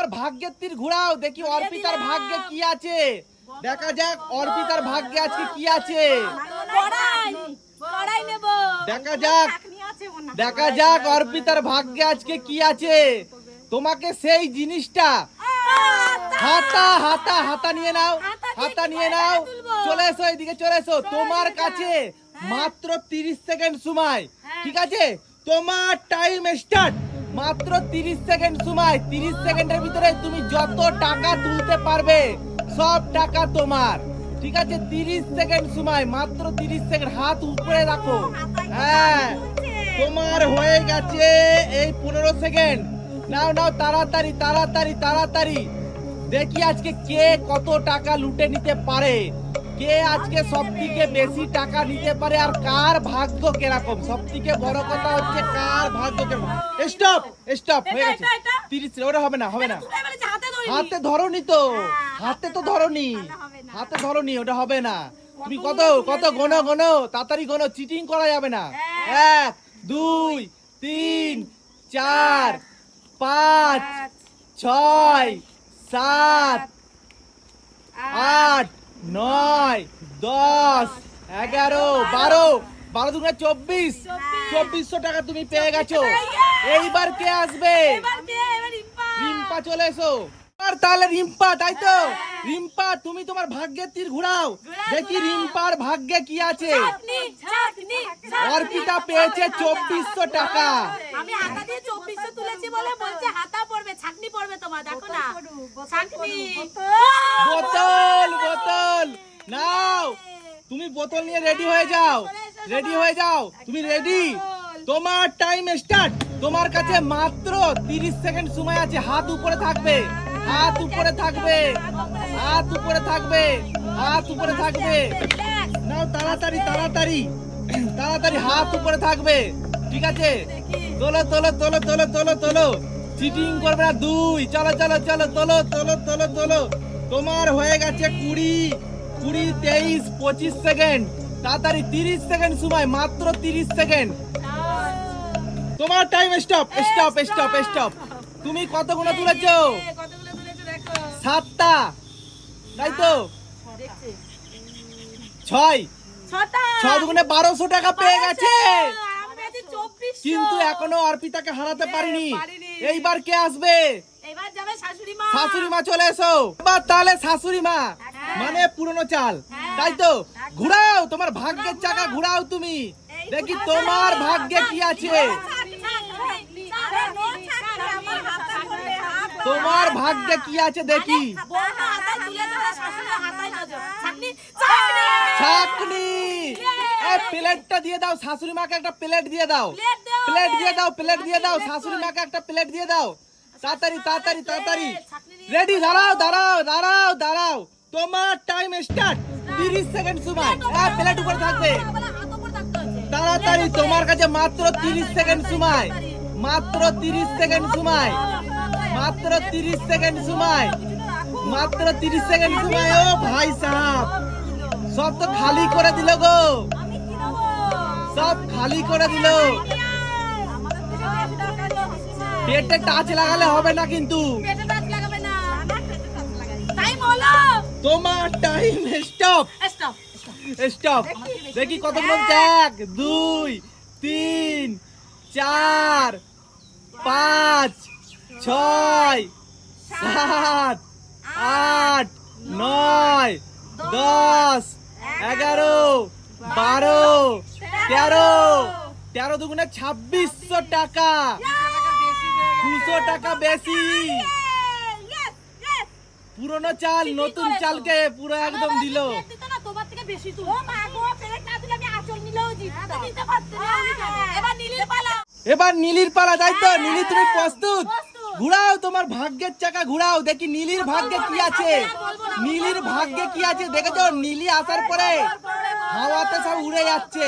তোমার ভাগ্যের তীর ঘোরাও দেখি অর্পিতার ভাগ্যে কি আছে। দেখা যাক অর্পিতার ভাগ্যে আজকে কি আছে। দেখা যাক দেখা যাক অর্পিতার ভাগ্যে আজকে কি আছে। তোমাকে সেই জিনিসটা হাতা। হাতা হাতা নিয়ে নাও হাতা নিয়ে নাও। চলে এসো এদিকে চলে এসো। তোমার কাছে মাত্র তিরিশ সেকেন্ড সময়। ঠিক আছে? তোমার টাইম স্টার্ট মাত্র তিরিশ সেকেন্ড সময়, তিরিশ সেকেন্ডের ভিতরে তুমি যত টাকা তুলতে পারবে, সব টাকা তোমার। ঠিক আছে, তিরিশ সেকেন্ড সময়, মাত্র তিরিশ সেকেন্ড, হাত উপরে রাখো। হ্যাঁ তোমার হয়ে গেছে এই পনেরো সেকেন্ড। নাও নাও, তাড়াতাড়ি তাড়াতাড়ি তাড়াতাড়ি। দেখি আজকে কে কত টাকা লুটে নিতে পারে। কে আজকে সব থেকে বেশি টাকা নিতে পারে আর কার ভাগ্য কীরকম? সব থেকে বড় কথা হচ্ছে কার ভাগ্য কীরকম? স্টপ স্টপ হয়ে গেছে। তিরিশ ওটা হবে না হবে না। হাতে ধরিনি। হাতে ধরনি তো। হাতে তো ধরনি। হাতে ধরনি ওটা হবে না। তুমি কত কত গোনো গোনো তাড়াতাড়ি গোনো চিটিং করা যাবে না। এক দুই তিন চার পাঁচ ছয় সাত আট নয় দশ এগারো বারো বারো দুগুণে চব্বিশ। চব্বিশশো টাকা তুমি পেয়ে গেছো। এইবার কে আসবে? রিম্পা চলে এসো। আর তাহলে রিম্পা তাই তো? রিম্পা তুমি তোমার ভাগ্যের তীর ঘুরাও। দেখি রিম্পার ভাগ্যে কি আছে? অর্পিতা পেয়েছে চব্বিশশো টাকা। আমি হাতা দিয়ে চব্বিশশো তুলেছি বলে বলছে হাতা পড়বে ছাকনি পড়বে তোমার দেখো না। ছাকনি। বোতল। বোতল নাও তুমি বোতল নিয়ে রেডি হয়ে যাও। রেডি হয়ে যাও। তুমি রেডি তোমার টাইম স্টার্ট তোমার কাছে মাত্র 30 সেকেন্ড সময় আছে হাত উপরে থাকবে। হাত উপরে থাকবে। হাত উপরে থাকবে। হাত উপরে থাকবে। নাও, তাড়াতাড়ি তাড়াতাড়ি। তাড়াতাড়ি হাত উপরে থাকবে। ঠিক আছে? তোলো তোলো তোলো তোলো তোলো তোলো। চিটিং করবে না, দুই। চলো চলো চলো, তোলো তোলো তোলো তোলো। তোমার হয়ে গেছে কুড়ি। কুড়ি, তেইশ, পঁচিশ সেকেন্ড। তাড়াতাড়ি তিরিশ সেকেন্ড সময়, মাত্র তিরিশ সেকেন্ড। তোমার time stop stop stop stop তুমি কতগুলো তুলেছো? সাতটা। তাই তো ছয় ছ দুগুণে বারোশো টাকা পেয়ে গেছে। কিন্তু এখনও অর্পিতাকে হারাতে পারিনি। পারিনি। এইবার কে আসবে? শাশুড়ি মা শাশুড়ি মা। চলে এসো। এবার তাহলে শাশুড়ি মা মানে পুরনো চাল। তাই তো ঘুরাও তোমার ভাগ্যের চাকা ঘুরাও তুমি। দেখি তোমার ভাগ্যে কি আছে। তোমার ভাগ্যে কি আছে দেখি ছাকনি এই প্লেটটা দিয়ে দাও শাশুড়ি মাকে একটা প্লেট দিয়ে দাও প্লেট দিয়ে দাও প্লেট দিয়ে দাও শাশুড়ি মাকে একটা প্লেট দিয়ে দাও তাড়াতাড়ি তাড়াতাড়ি তাড়াতাড়ি রেডি দাঁড়াও দাঁড়াও দাঁড়াও দাঁড়াও তোমার টাইম স্টার্ট 30 সেকেন্ড সময় হ্যাঁ প্লেট উপরে থাকবে তাড়াতাড়ি তোমার কাছে মাত্র 30 সেকেন্ড সময় মাত্র 30 সেকেন্ড সময় মাত্র 30 সেকেন্ড সময়। মাত্র 30 সেকেন্ড সময়, ও ভাই সাহেব। সব তো খালি করে দিল গো। সব খালি করে দিল। পেটে টাচ লাগালে হবে না কিন্তু। তোমার টাইম স্টপ স্টপ দেখি কতগুলো এক, দুই, তিন, চার, পাঁচ ছয় সাত আট নয় দশ এগারো বারো তেরো তেরো দুগুণে ছাব্বিশশো টাকা। দুশো টাকা বেশি। পুরনো চাল নতুন চালকে পুরো একদম দিল। না এবার এবার নীলির পালা তাই তো? নীলি তুমি প্রস্তুত। ঘুরাও তোমার ভাগ্যের চাকা ঘুরাও। দেখি নীলির ভাগ্যে কি আছে। নীলির ভাগ্যে কি আছে? দেখেছ? নীলি আসার পরে হাওয়াতে সব উড়ে যাচ্ছে।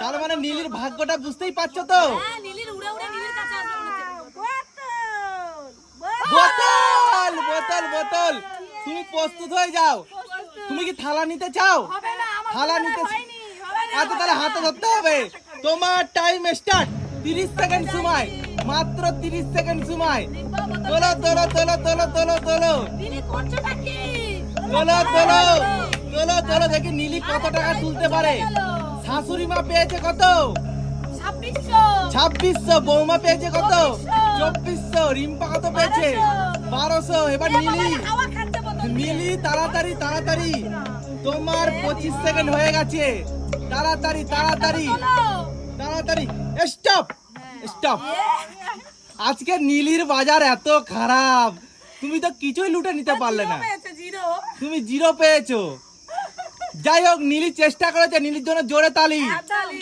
তার মানে নীলির ভাগ্যটা বুঝতেই পারছ তো? হ্যাঁ নীলের উড়ে উড়ে নীলের কাছে আসবে হচ্ছে। বোতল বোতল। বোতল তুমি প্রস্তুত হয়ে যাও। তুমি কি থালা নিতে চাও? হবে না আমার থালা নিতে আচ্ছা তাহলে হাতে ধরতে হবে। তোমার টাইম স্টার্ট 30 সেকেন্ড সময়। মাত্র 30 সেকেন্ড সময়। তোলো তোলো তোলো তোলো তোলো তোলো। তোলো তোলো। তোলো। তোলো দেখি নীলি কত টাকা তুলতে পারে। শাশুড়ি মা পেয়েছে কত? ছাব্বিশশো। বৌমা পেয়েছে কত? চব্বিশশো। রিম্পা কত পেয়েছে? বারোশো। এবার নীলি। নীলি তাড়াতাড়ি তাড়াতাড়ি। তোমার পঁচিশ সেকেন্ড হয়ে গেছে। তাড়াতাড়ি তাড়াতাড়ি। তাড়াতাড়ি স্টপ! স্টপ আজকে নীলির বাজার এত খারাপ। তুমি তো কিছুই লুটে নিতে পারলে না। তুমি জিরো পেয়েছ। যাই হোক নীলি চেষ্টা করেছে নীলির জন্য জোরে তালি। হাততালি।